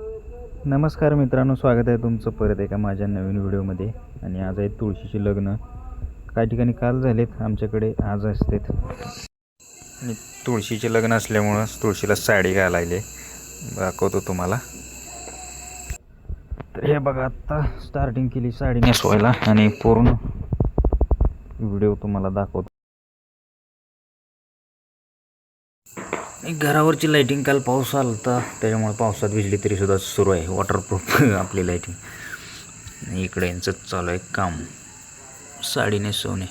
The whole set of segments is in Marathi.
नमस्कार मित्रांनो स्वागत आहे तुमचं परत एका माझ्या नवीन व्हिडिओमध्ये. आणि आज आहेत तुळशीचे लग्न. काही ठिकाणी काल झालेत आमच्याकडे आज असतात. आणि तुळशीचे लग्न असल्यामुळं तुळशीला साडी घालायले दाखवतो तुम्हाला. तर हे बघा आत्ता स्टार्टिंग केली साडी नेसवायला. आणि पूर्ण व्हिडिओ तुम्हाला दाखवतो. आणि घरावरची लाईटिंग काल पाऊस आला होता त्याच्यामुळे पावसात भिजली तरी सुद्धा सुरू आहे. वॉटरप्रूफ आपली लाईटिंग इकडे यांचं चालू आहे काम. साडी नेसवणे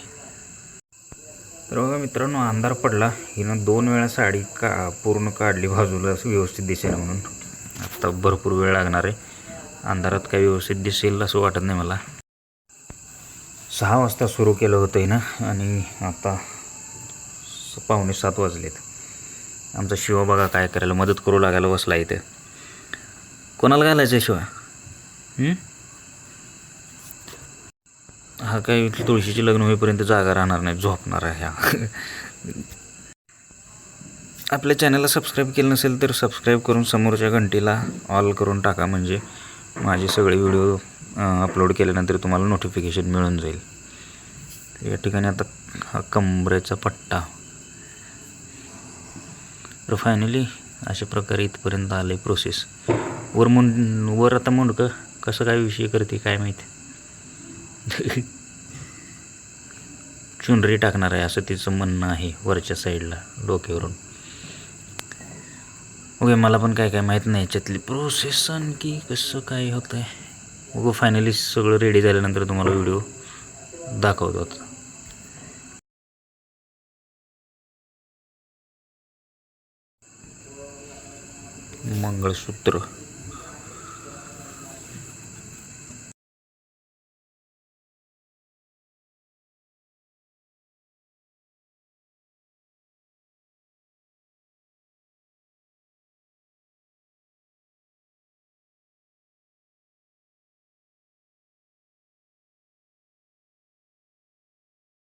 तर बघा मित्रांनो अंधार पडला. हिनं दोन वेळा साडी का पूर्ण काढली बाजूला असं व्यवस्थित दिसेल म्हणून. आत्ता भरपूर वेळ लागणार आहे. अंधारात काय व्यवस्थित दिसेल असं वाटत नाही मला. सहा वाजता सुरू केलं होतं हिनं आणि आता पावणे सात वाजलेत. आमचा शिवा बघा काय करायला मदत करू लागायला बसला इथे. कोणाला घालायचं आहे शिवा हा काय तुळशीचे लग्न होईपर्यंत जागा राहणार नाही झोपणार आहे हा. आपल्या चॅनलला सबस्क्राईब केलं नसेल तर सबस्क्राईब करून समोरच्या घंटीला ऑल करून टाका म्हणजे माझे सगळे व्हिडिओ अपलोड केल्यानंतर तुम्हाला नोटिफिकेशन मिळून जाईल. या ठिकाणी आता हा कमरेचा पट्टा. तर फायनली अशा प्रकारे इथपर्यंत आलं आहे प्रोसेस वर मुंड वर आता मुंडकं कसं काय विषय करते काय माहीत? चुनरी टाकणार आहे असं तिचं म्हणणं आहे वरच्या साईडला डोक्यावरून. ओके मला पण काय काय माहीत नाही याच्यातली प्रोसेस आणखी कसं काय होतं आहे ओके फायनली सगळं रेडी झाल्यानंतर तुम्हाला व्हिडिओ दाखवतो आता. મંગળસૂત્ર.